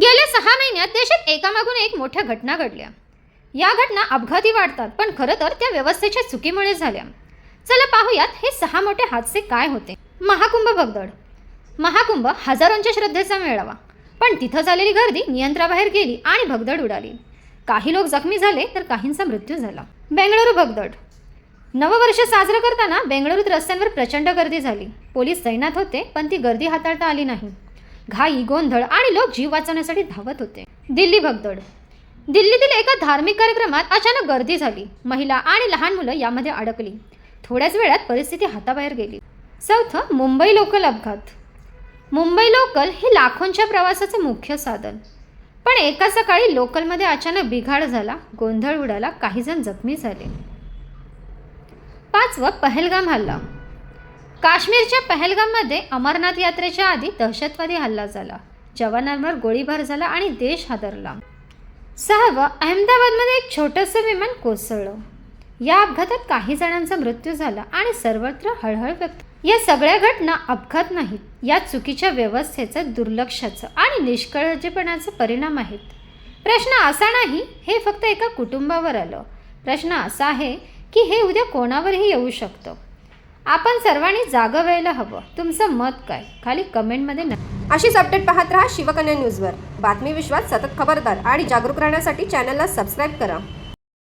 गेल्या सहा महिन्यात देशात एकामागून एक मोठ्या घटना घडल्या. या घटना अपघाती वाढतात पण खरं तर त्या व्यवस्थेच्या चुकीमुळे झाल्या. चला पाहूयात हे सहा मोठे हादसे काय होते. महाकुंभ भगदड. महाकुंभ हजारोंच्या श्रद्धेचा मेळावा. पण तिथं झालेली गर्दी नियंत्रणाबाहेर गेली आणि भगदड उडाली. काही लोक जखमी झाले तर काहींचा मृत्यू झाला. बेंगळुरू भगदड. नववर्ष साजरं करताना बेंगळुरूत रस्त्यांवर प्रचंड गर्दी झाली. पोलीस तैनात होते पण ती गर्दी हाताळता आली नाही. घाई गोंधळ आणि लोक जीव वाचवण्यासाठी धावत होते. दिल्ली भगदड. दिल्लीतील एका धार्मिक कार्यक्रमात अचानक गर्दी झाली. महिला आणि लहान मुलं यामध्ये अडकली. थोड्याच वेळात परिस्थिती हाताबाहेर गेली. चौथं मुंबई लोकल अपघात. मुंबई लोकल हे लाखोंच्या प्रवासाचं मुख्य साधन. पण एका सकाळी लोकलमध्ये अचानक बिघाड झाला गोंधळ उडाला काही जण जखमी झाले. पाचवं पहलगाम हल्ला. काश्मीरच्या पहलगाममध्ये अमरनाथ यात्रेच्या आधी दहशतवादी हल्ला झाला. जवानांवर गोळीबार झाला आणि देश हादरला. सहावं अहमदाबादमध्ये एक छोटंसं विमान कोसळलं. या अपघातात काही जणांचा मृत्यू झाला आणि सर्वत्र हळहळ व्यक्त या सगळ्या घटना अपघात नाहीत. या चुकीच्या व्यवस्थेचं दुर्लक्षाचं आणि निष्काळजीपणाचे परिणाम आहेत. प्रश्न असा नाही हे फक्त एका कुटुंबावर आलं. प्रश्न असा आहे की हे उद्या कोणावरही येऊ शकतं? आपण सर्वांनी जागं व्हायला हवं. तुमचं मत काय? खाली कमेंटमध्ये न अशीच अपडेट पाहत राहा शिवकन्या न्यूजवर बातमी विश्वात सतत खबरदार आणि जागरूक राहण्यासाठी चॅनलला सबस्क्राईब करा.